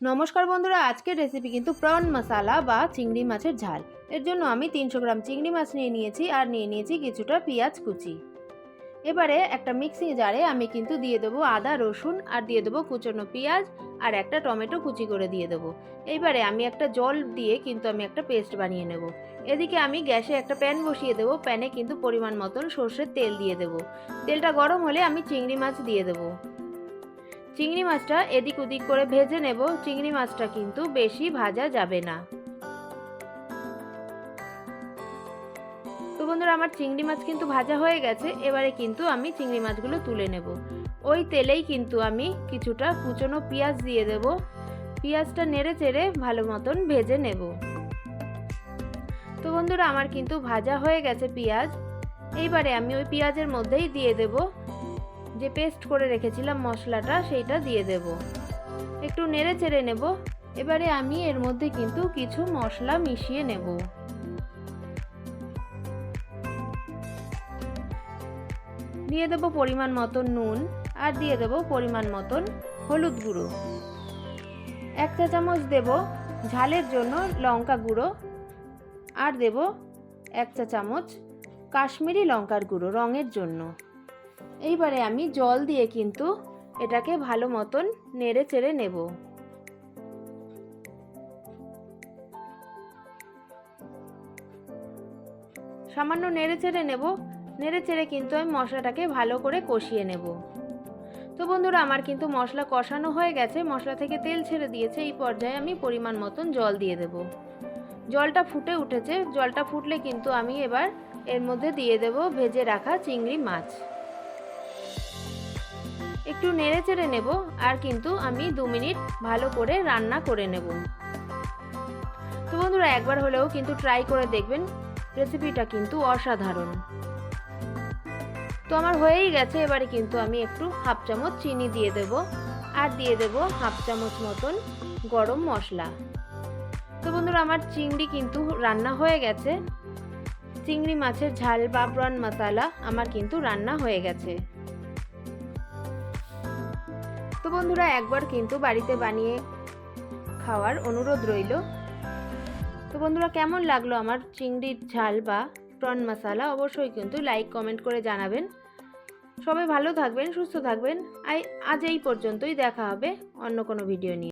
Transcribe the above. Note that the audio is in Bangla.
নমস্কার বন্ধুরা, আজকের রেসিপি কিন্তু প্রন মশালা বা চিংড়ি মাছের ঝাল। এর জন্য আমি তিনশো গ্রাম চিংড়ি মাছ নিয়ে নিয়েছি আর নিয়ে নিয়েছি কিছুটা পেঁয়াজ কুচি। এবারে একটা মিক্সিং জারে আমি কিন্তু দিয়ে দেবো আদা, রসুন আর দিয়ে দেবো কুচনো পেঁয়াজ আর একটা টমেটো কুচি করে দিয়ে দেবো। এইবারে আমি একটা জল দিয়ে কিন্তু আমি একটা পেস্ট বানিয়ে নেব। এদিকে আমি গ্যাসে একটা প্যান বসিয়ে দেবো প্যানে কিন্তু পরিমাণ মতন সর্ষের তেল দিয়ে দেবো। তেলটা গরম হলে আমি চিংড়ি মাছ দিয়ে দেবো। চিংড়ি মাছটা এদিক ওদিক করে ভেজে নেব। চিংড়ি মাছটা কিন্তু বেশি ভাজা যাবে না। তো বন্ধুরা, আমার চিংড়ি মাছ কিন্তু ভাজা হয়ে গেছে। এবারে কিন্তু আমি চিংড়ি মাছগুলো তুলে নেব। ওই তেলেই কিন্তু আমি কিছুটা কুচনো পেঁয়াজ দিয়ে দেব। পেঁয়াজটা নেড়ে চেড়ে ভালো মতন ভেজে নেব। তো বন্ধুরা, আমার কিন্তু ভাজা হয়ে গেছে পেঁয়াজ। এইবারে আমি ওই পেঁয়াজের মধ্যেই দিয়ে দেবো। যে পেস্ট করে রেখেছিলাম মশলাটা, সেইটা দিয়ে দেব। একটু নেড়ে চেড়ে নেব। এবারে আমি এর মধ্যে কিন্তু কিছু মশলা মিশিয়ে নেব। দিয়ে দেব পরিমাণ মতন নুন আর দিয়ে দেব পরিমাণ মতন হলুদ গুঁড়ো। এক চা চামচ দেব ঝালের জন্য লঙ্কা গুঁড়ো আর দেব এক চা চামচ কাশ্মীরি লঙ্কার গুঁড়ো রঙের জন্য। এইবারে আমি জল দিয়ে কিন্তু এটাকে ভালো মতন নেড়ে চেড়ে নেব। সামান্য নেড়ে চেড়ে নেব। নেড়ে চেড়ে কিন্তু আমি মশলাটাকে ভালো করে কষিয়ে নেব। তো বন্ধুরা, আমার কিন্তু মশলা কষানো হয়ে গেছে। মশলা থেকে তেল ছেড়ে দিয়েছে। এই পর্যায়ে আমি পরিমাণ মতন জল দিয়ে দেব। জলটা ফুটে উঠেছে। জলটা ফুটলে কিন্তু আমি এবার এর মধ্যে দিয়ে দেব ভেজে রাখা চিংড়ি মাছ। একটু নেড়ে চেড়ে নেব, আর কিন্তু আমি দু মিনিট ভালো করে রান্না করে নেব। তো বন্ধুরা, একবার হলেও কিন্তু ট্রাই করে দেখবেন রেসিপিটা কিন্তু অসাধারণ। তো আমার হয়েই গেছে, এবারে কিন্তু আমি একটু হাফ চামচ চিনি দিয়ে দেব, আর দিয়ে দেব হাফ চামচ মতন গরম মশলা। তো বন্ধুরা, আমার চিংড়ি কিন্তু রান্না হয়ে গেছে। চিংড়ি মাছের ঝাল বা প্রন মশালা আমার কিন্তু রান্না হয়ে গেছে। তো বন্ধুরা, একবার কিন্তু বাড়িতে বানিয়ে খাওয়ার অনুরোধ রইল। তো বন্ধুরা, কেমন লাগল আমার চিংড়ির ঝাল বা প্রন মশালা অবশ্যই কিন্তু লাইক কমেন্ট করে জানাবেন। সবাই ভালো থাকবেন, সুস্থ থাকবেন। আজ এই পর্যন্তই, দেখা হবে অন্য কোনো ভিডিও নিয়ে।